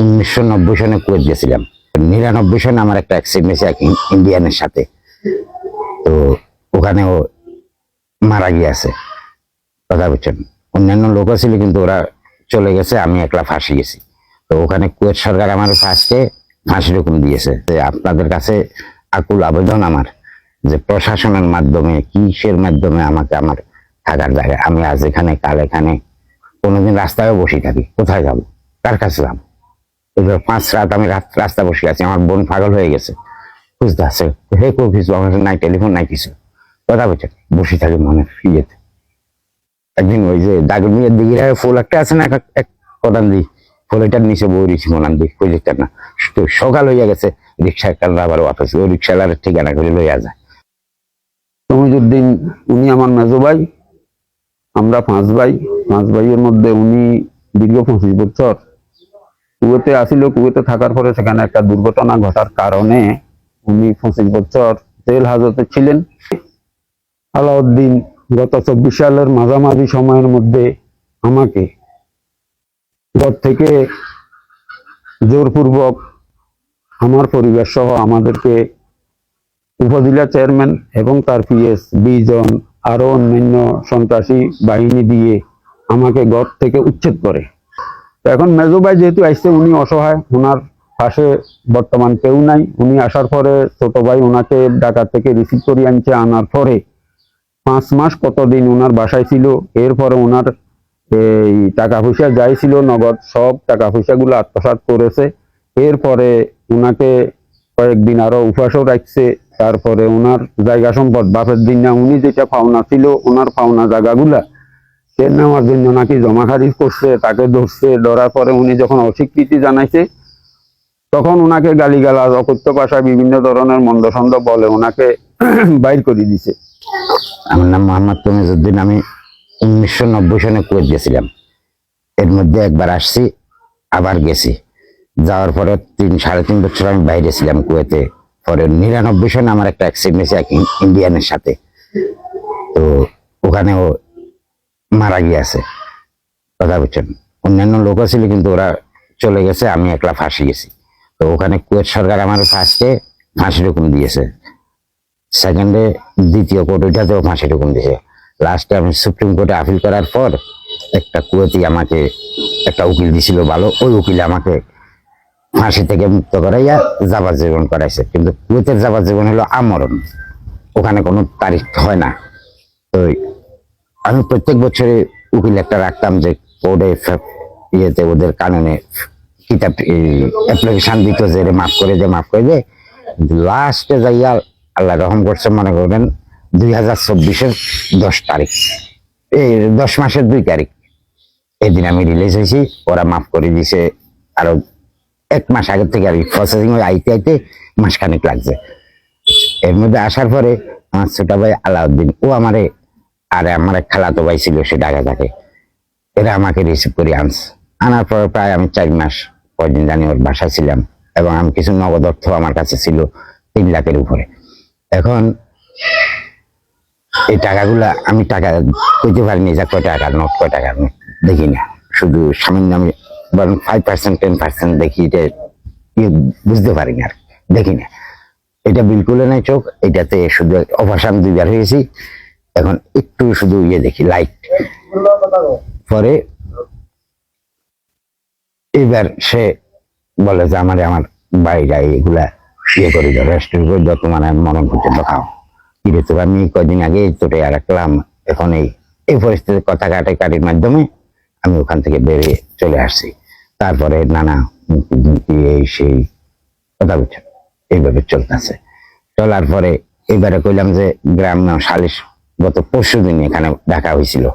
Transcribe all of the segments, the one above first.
উনিশশো নব্বই সনে কুয়েত গেছিলাম। নিরানব্বই সনে আমার একটা অ্যাক্সিডেন্ট হয়েছে এক ইন্ডিয়ানের সাথে। তো ওখানে ও মারা গিয়েছে। কথা বুঝছেন অন্যান্য লোক ছিল, কিন্তু ওরা চলে গেছে, আমি একলা ফাঁসি গেছি। তো ওখানে কুয়েত সরকার আমার ফার্স্টে ফাঁসি রকম দিয়েছে। যে আপনাদের কাছে আকুল আবেদন আমার যে প্রশাসনের মাধ্যমে, কিসের মাধ্যমে আমাকে আমার থাকার জায়গা? আমি আজ এখানে, কাল এখানে, কোনোদিন রাস্তায় বসে থাকি। কোথায় যাব? কার কাছে যাব? পাঁচ রাত আমি রাস্তা বসে আছি, আমার বোন পাগল হয়ে গেছে। বুঝতে আছে হে কেউ কিছু, আমার নাই টেলিফোন, নাই কিছু। কথা বলছে, বসে থাকে মনে ইয়েতে। একদিন ওই যে দাগের মিয়ার দিকে ফুল একটা আছে না, এক- কটান দি ফুলেটার নিচে বই রিসি মনান দি প্রজেক্টটা না সকাল হইয়া গেছে রিক্সা কাল আবার অফিস, ওই রিক্সালার ঠিকানা করে লইয়া যায়। তমিজুদ্দিন উনি আমার মেজো ভাই, আমরা পাঁচ ভাই, পাঁচ ভাইয়ের মধ্যে উনি দীর্ঘ পঁচিশ বছর। কুয়েতে আসিল, কুয়েতে থাকার পরে সেখানে একটা দুর্ঘটনা ঘটার কারণে উনি পঁচিশ বছর জেল হাজতে ছিলেন। আলাউদ্দিন গত চব্বিশ সালের মাঝামাঝি সময়ের মধ্যে আমাকে ঘর থেকে জোরপূর্বক আমার পরিবার সহ আমাদেরকে উপজেলা চেয়ারম্যান এবং তার পিএস বিশ জন আরও অন্যান্য সন্ত্রাসী বাহিনী দিয়ে আমাকে ঘর থেকে উচ্ছেদ করে। তো এখন মেজো ভাই যেহেতু আসছে উনি অসহায় ওনার পাশে বর্তমান কেউ নাই। উনি আসার পরে ছোট ভাই ওনাকে ঢাকা থেকে রিসিভ করে আনছে, আনার পরে পাঁচ মাস কতদিন ওনার বাসায় ছিল, এরপরে ওনার এই টাকা পয়সা যাই ছিল, নগদ সব টাকা পয়সাগুলো আত্মসাৎ করেছে। এরপরে ওনাকে কয়েকদিন আরও উপাসও রাখছে, তারপরে ওনার জায়গা সম্পদ, বাপের দিন না, উনি যেটা পাওনা ছিল ওনার পাওনা জায়গাগুলা সে নেওয়ার জন্য নাকি জমা খারিজ করছে, তাকে ধরছে, ধরার পরে উনি যখন অস্বীকৃতি জানাইছে, তখন ওনাকে গালিগালাজ, অকথ্য ভাষায় বিভিন্ন ধরনের মন্দসন্দ বলে ওনাকে বাইর করে দিছে। আমার নাম মোহাম্মদ তমিজুদ্দিন আমি উনিশশো নব্বই সনে কুয়েত গেছিলাম। এর মধ্যে একবার আসছি, আবার গেছি। যাওয়ার পরে তিন, সাড়ে তিন বছর আমি বাইরে ছিলাম কুয়েতে। পরে নিরানব্বই সনে আমার একটা অ্যাক্সিডেন্ট হয়েছে এক ইন- ইন্ডিয়ানের সাথে। তো ওখানে ও মারা গিয়েছে। কথা বুঝছেন অন্যান্য লোক ছিল, কিন্তু ওরা চলে গেছে, আমি একলা ফাঁসি গেছি। তো ওখানে কুয়েত সরকার আমার ফার্স্টে ফাঁসি রকম দিয়েছে। সেকেন্ডে দ্বিতীয় কোর্ট ওইটাতেও ফাঁসি রকম দিয়েছে। লাস্টে আমি সুপ্রিম কোর্টে আপিল করার পর একটা কুয়েতি আমাকে একটা উকিল দিছিল ভালো, ওই উকিল আমাকে ফাঁসি থেকে মুক্ত করাইয়া যাবার জীবন করাইছে। কিন্তু কুয়েতের যাবার জীবন হলো আমরণ। ওখানে কোনো তারিখ হয় না। তো আমি প্রত্যেক বছরে উকিল একটা রাখতাম যে কোর্টে ইয়েতে ওদের কাননে কিতাব অ্যাপ্লিকেশন দিত যে এরে মাফ করে দে, মাফ করে দে। লাস্টে যাইয়া আল্লাহ রহম করছে, মনে করবেন দুই হাজার চব্বিশের দশ তারিখ। এই দশ মাসের দুই তারিখ। এদিন আমি রিলিজ হয়েছি, ওরা মাফ করে দিছে আরও এক মাস আগের থেকে আর প্রসেসিং আইতে আইতে মাসখানেক লাগছে। এর মধ্যে আসার পরে আমার ছোট ভাই আলাউদ্দিন, ও আমারে আরে আমার এক খালাতো ভাই ছিল, সে ঢাকা থাকে। এরা আমাকে রিসিভ করে আনছে। আনার পরে প্রায় আমি চার মাস কয়দিন জানি ওর বাসায় ছিলাম এবং আমি কিছু নগদ অর্থ আমার কাছে ছিল তিন লাখের উপরে। এখন এই টাকাগুলা আমি টাকা কইতে পারিনি, যে কয় টাকার নোট কয় টাকার নোট দেখি না। শুধু সামান্য আমি বরং ফাইভ পার্সেন্ট টেন পার্সেন্ট দেখি, এটা বুঝতে পারি না আর, দেখি না। এটা বিলকুল নাই চোখ, এটাতে শুধু অপারেশন দুইবার হয়েছি। এখন একটু শুধু ইয়ে দেখি লাইট পরে এবার সে বলে যে, আমার আমার বাইরে এগুলা ইয়ে করে দাও রেস্ট করে তোমার আর মরণ পর্যন্ত খাও। কিরে তো আমি কয়দিন আগে তোরে আর রাখলাম, এখন এই এই পরিস্থিতির কথা কাটাকাটির মাধ্যমে আমি ওখান থেকে বেরিয়ে চলে আসছি। তারপরে নানা এই সেই কথা বুঝছেন এইভাবে চলতেছে। চলার পরে এবারে কইলাম যে গ্রাম্য সালিশ গত পরশু দিন এখানে দেখা হয়েছিল।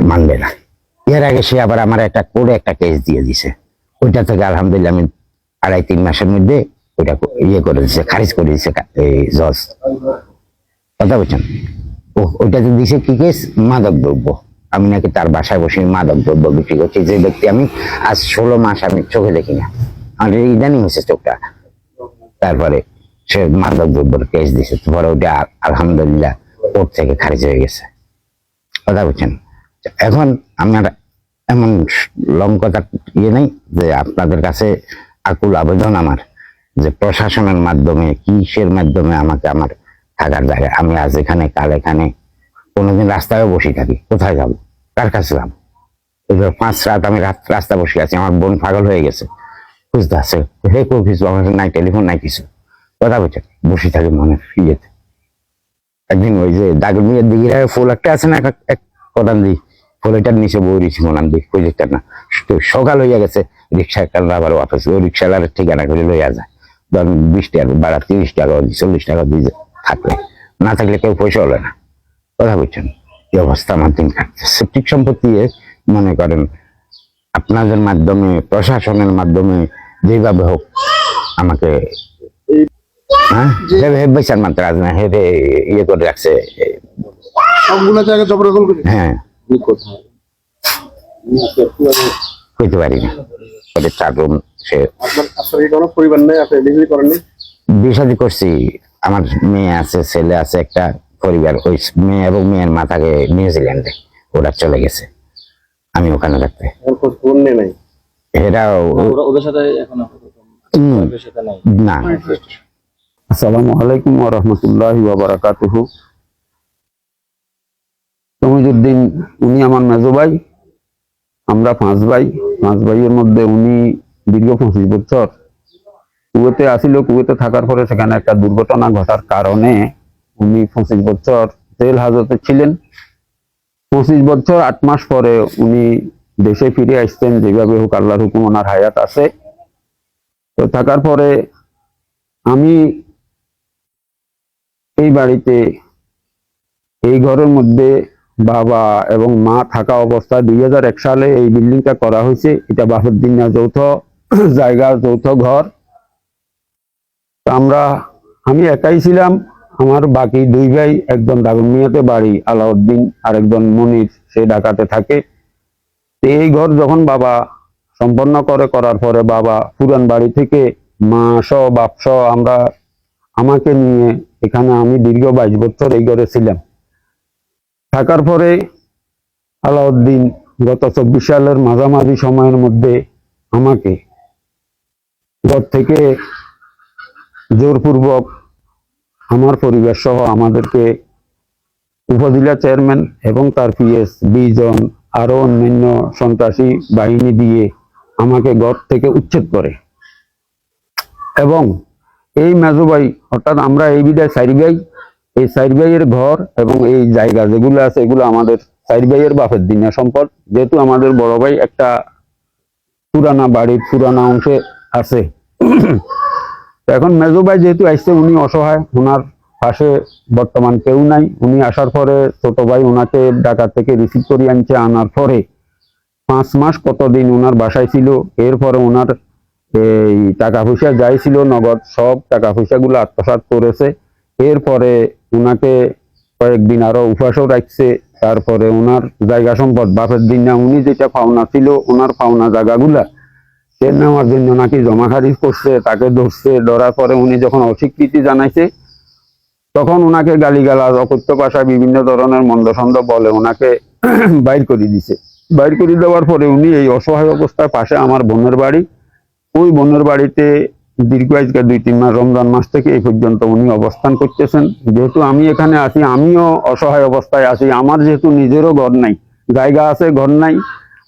মানবে না এর আগে সে আবার আমার একটা কোর্টে একটা কেস দিয়ে দিছে। ওইটা থেকে আলহামদুলিল্লাহ আমি আড়াই তিন মাসের মধ্যে ওইটা ইয়ে করে দিছে, খারিজ করে এই জজ। কথা বলছেন? ও- ওইটাতে দিছে কি কেস মাদক দ্রব্য। আমি নাকি তার বাসায় বসে মাদক দ্রব্য বিক্রি করছি। যে ব্যক্তি আমি আজ ষোলো মাস আমি চোখে দেখি না। আমার ইদানিং হয়েছে চোখটা। তারপরে সে মাদক দ্রব্যের কেস দিছে। পরে ওটা আল- আলহামদুলিল্লাহ কোর্ট থেকে খারিজ হয়ে গেছে। কথা বলছেন? এখন আমার এমন লঙ্কতা ইয়ে নেই যে আপনাদের কাছে আকুল আবেদন আমার, যে প্রশাসনের মাধ্যমে, কিসের মাধ্যমে আমাকে আমার থাকার জায়গায় আমি আজ এখানে, কাল এখানে, কোনোদিন রাস্তায় বসে থাকি। কোথায় যাব? কার কাছে যাব? পাঁচ রাত আমি রাত রাস্তা বসে আছি, আমার বোন পাগল হয়ে গেছে। বুঝতে আছে হে কেউ কিছু আমার নাই টেলিফোন নাই কিছু। কথা বলছে বসে থাকি মনে ইয়েতে। একদিন ওই যে দাগের মেয়ের দিকে ফুল একটা আছে না, এক- কদান দিই ফুলেটার নিচে বই রিছি মনান দিই প্রজেক্টটা না। তো সকাল হইয়া গেছে রিক্সা কালরা আবার অফিস ওই রিক্সাওয়ালার ঠিকানা করে লইয়া যায়। ধরেন বিশ টাকা বাড়া তিরিশ টাকা চল্লিশ টাকা দিয়ে থাকলে। না থাকলে কেউ পয়সা হলে না। কথা বলছেন এই অবস্থা, আমার দিন কাটছে। সেপ্টিক সম্পত্তি মনে করেন, আপনাদের মাধ্যমে, প্রশাসনের মাধ্যমে যেভাবে হোক, আমাকে হ্যাঁ বেচার মাত্র আজ না হেরে ইয়ে করে রাখছে সবগুলো জায়গায় জবরদখল করে হ্যাঁ। কইতে পারি না। ওদের চার রুম সে পরিবার নেই আপনি বিক্রি করেননি বিষাদি করছি। আমার মেয়ে আছে ছেলে আছে একটা পরিবার। ওই মেয়ে এবং মেয়ের মা থাকে নিউজিল্যান্ডে ওরা চলে গেছে। আমি ওখানে থাকতে। ওরা ওদের সাথে না। আসসালামু আলাইকুম তমিজুদ্দিন, উনি আমার মেজো ভাই, আমরা পাঁচ ভাই। পাঁচ ভাইয়ের মধ্যে উনি দীর্ঘ পঁচিশ বছর। কুয়েতে আসিল, কুয়েতে থাকার পরে সেখানে একটা দুর্ঘটনা ঘটার কারণে উনি পঁচিশ বছর জেল হাজতে ছিলেন। পঁচিশ বছর, আট মাস পরে উনি দেশে ফিরে আসতেন যেভাবে হোক আল্লাহর হুকুম ওনার হায়াত আছে। তো থাকার পরে আমি এই বাড়িতে এই ঘরের মধ্যে বাবা এবং মা থাকা অবস্থায় দুই সালে এই বিল্ডিংটা করা হয়েছে। এটা বাফুদ্দিনা যৌথ জায়গা, যৌথ ঘর। আমরা, আমি একাই ছিলাম। আমার বাকি দুই ভাই, একজন দাগনমিয়াতে বাড়ি, আলাউদ্দিন আর একজন মনির, সে ঢাকাতে থাকে। এই ঘর যখন বাবা সম্পন্ন করে, করার পরে বাবা পুরান বাড়ি থেকে মা সহ, বাপ সহ আমরা আমাকে নিয়ে এখানে আমি দীর্ঘ বাইশ বছর এই ঘরে ছিলাম। থাকার পরে আলাউদ্দিন গত চব্বিশ সালের মাঝামাঝি সময়ের মধ্যে আমাকে ঘর থেকে জোরপূর্বক আমার পরিবার সহ আমাদেরকে উপজেলা চেয়ারম্যান এবং তার পিএস বিজন আরও অন্যান্য সন্ত্রাসী বাহিনী দিয়ে আমাকে ঘর থেকে উচ্ছেদ করে। এবং এই মেজো ভাই অর্থাৎ আমরা এই বিদায় সাইরি ভাই, এই সাইরি ভাইয়ের ঘর এবং এই জায়গা যেগুলো আছে, এগুলো আমাদের সাইরি ভাইয়ের বাপের দিনা সম্পদ। যেহেতু আমাদের বড় ভাই একটা পুরানা বাড়ির পুরানা অংশে আছে। এখন মেজো ভাই যেহেতু আসছে উনি অসহায় ওনার পাশে বর্তমান কেউ নাই। উনি আসার পরে ছোট ভাই ওনাকে ঢাকা থেকে রিসিভ করে আনছে, আনার পরে পাঁচ মাস কতদিন ওনার বাসায় ছিল, এরপরে ওনার এই টাকা পয়সা যাই ছিল নগদ, সব টাকা পয়সা গুলো আত্মসাৎ করেছে। এরপরে ওনাকে কয়েকদিন আরও উপাসও রাখছে। তারপরে ওনার জায়গা সম্পদ, বাপের দিন না, উনি যেটা পাওনা ছিল ওনার পাওনা জায়গাগুলা, সে নেওয়ার জন্য নাকি জমা খারিজ করছে, তাকে ধরছে। ধরার পরে উনি যখন অস্বীকৃতি জানাইছে, তখন ওনাকে গালিগালাজ অকথ্য ভাষায় বিভিন্ন ধরনের মন্দ সন্দ বলে ওনাকে বাইর করে দিছে। বাইর করে দেওয়ার পরে উনি এই অসহায় অবস্থার পাশে আমার বোনের বাড়ি ওই বোনের বাড়িতে দীর্ঘ আজকে দুই তিন মাস, রমজান মাস থেকে এই পর্যন্ত উনি অবস্থান করতেছেন। যেহেতু আমি এখানে আছি, আমিও অসহায় অবস্থায় আছি, আমার যেহেতু নিজেরও ঘর নাই, জায়গা আছে, ঘর নাই,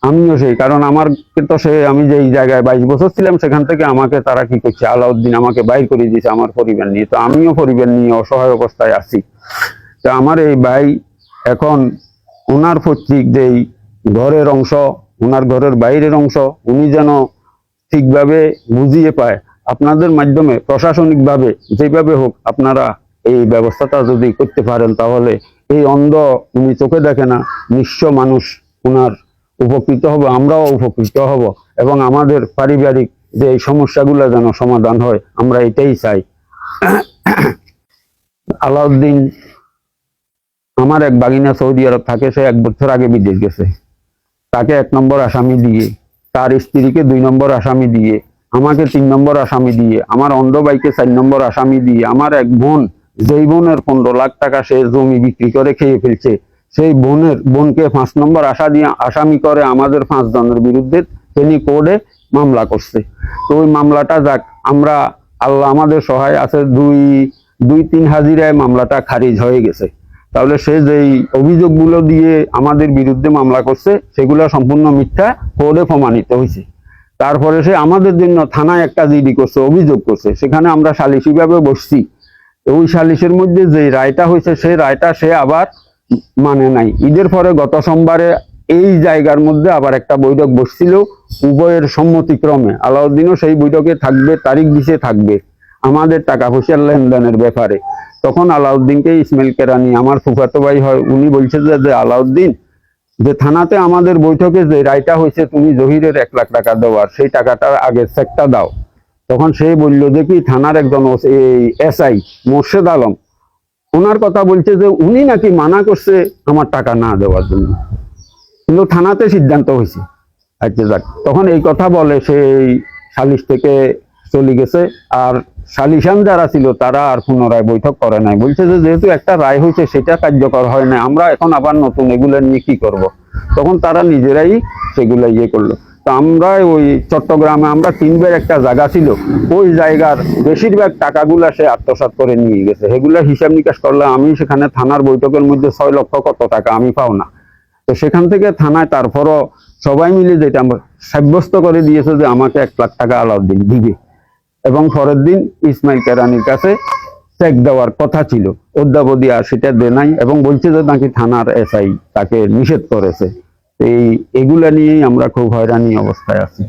আমিও সেই, কারণ আমার তো সে, আমি যেই জায়গায় বাইশ বছর ছিলাম, সেখান থেকে আমাকে তারা কি করছে? আলাউদ্দিন আমাকে বাইর করে দিয়েছে আমার পরিবার নিয়ে। তো আমিও পরিবার নিয়ে অসহায় অবস্থায় আছি। তো আমার এই ভাই এখন ওনার পৈতৃক যেই ঘরের অংশ, ওনার ঘরের বাইরের অংশ, উনি যেন ঠিকভাবে বুঝিয়ে পায়। আপনাদের মাধ্যমে প্রশাসনিকভাবে যেভাবে হোক আপনারা এই ব্যবস্থাটা যদি করতে পারেন তাহলে এই অন্ধ উনি চোখে দেখে না, নিঃস্ব মানুষ ওনার উপকৃত হবে, আমরাও উপকৃত হব এবং আমাদের পারিবারিক যে এই সমস্যাগুলো যেন সমাধান হয়, আমরা এটাই চাই। আলাউদ্দিন, আমার এক বাগিনা সৌদি আরব থাকে, সে এক বছর আগে বিদেশ গেছে। তাকে এক নম্বর আসামি দিয়ে তার স্ত্রীকে দুই নম্বর আসামি দিয়ে, আমাকে তিন নম্বর আসামি দিয়ে, আমার অন্ধ ভাইকে চার নম্বর আসামি দিয়ে, আমার এক বোন, যেই বোনের পনেরো লাখ টাকা সে জমি বিক্রি করে খেয়ে ফেলছে, সেই বোনের বোনকে পাঁচ নম্বর আশা দিয়ে আসামি করে আমাদের পাঁচ জনের বিরুদ্ধে তিনি কোর্টে মামলা করছে। তো ওই মামলাটা যাক, আমরা আল্লাহ আমাদের সহায় আছে, দুই দুই তিন হাজিরায় মামলাটা খারিজ হয়ে গেছে। তাহলে সে যেই অভিযোগগুলো দিয়ে আমাদের বিরুদ্ধে মামলা করছে, সেগুলো সম্পূর্ণ মিথ্যা কোর্টে প্রমাণিত হয়েছে। তারপরে সে আমাদের জন্য থানায় একটা জিডি করছে, অভিযোগ করছে। সেখানে আমরা সালিশি ভাবে বসছি। ওই সালিশের মধ্যে যে রায়টা হয়েছে সেই রায়টা সে আবার মানে নাই। ঈদের পরে গত সোমবারে এই জায়গার মধ্যে আবার একটা বৈঠক বসছিল উভয়ের সম্মতিক্রমে। আলাউদ্দিনও সেই বৈঠকে থাকবে, তারিখ দিছে থাকবে। আমাদের টাকা পয়সার লেনদেনের ব্যাপারে। তখন আলাউদ্দিনকে ইসমাইল কেরানি, আমার ফুফাতো ভাই হয়, উনি বলছে যে আলাউদ্দিন, যে থানাতে আমাদের বৈঠকে যে রায়টা হয়েছে, তুমি জহিরের এক লাখ টাকা দেওয়ার সেই টাকাটার আগে চেকটা দাও। তখন সে বলল যে কি, থানার একজন এই এসআই মোর্শেদ আলম ওনার কথা বলছে যে উনি নাকি মানা করছে আমার টাকা না দেওয়ার জন্য। কিন্তু থানাতে সিদ্ধান্ত হয়েছে। আচ্ছা যাক, তখন এই কথা বলে সেই সালিশ থেকে চলে গেছে। আর সালিশান যারা ছিল, তারা আর পুনরায় বৈঠক করে নাই। বলছে যে, যেহেতু একটা রায় হয়েছে, সেটা কার্যকর হয় না আমরা এখন আবার নতুন এগুলো নিয়ে কি করব। তখন তারা নিজেরাই সেগুলো ইয়ে করল। তো আমরা ওই চট্টগ্রামে, আমরা তিনবার একটা জায়গা ছিল, ওই জায়গার বেশিরভাগ টাকাগুলা সে আত্মসাৎ করে নিয়ে গেছে। সেগুলা হিসাব নিকাশ করলে আমি সেখানে থানার বৈঠকের মধ্যে ছয় লক্ষ কত টাকা আমি পাও না। তো সেখান থেকে থানায় তারপরও সবাই মিলে যেটা সাব্যস্ত করে দিয়েছে যে, আমাকে এক লাখ টাকা আলাউদ্দিন দিবে। এবং পরের দিন ইসমাইল কেরানির কাছে চেক দেওয়ার কথা ছিল। অদ্যাবধি আর সেটা দে নাই এবং বলছে যে নাকি থানার এসআই তাকে নিষেধ করেছে। এই, এগুলা নিয়েই আমরা খুব হয়রানি অবস্থায় আছি।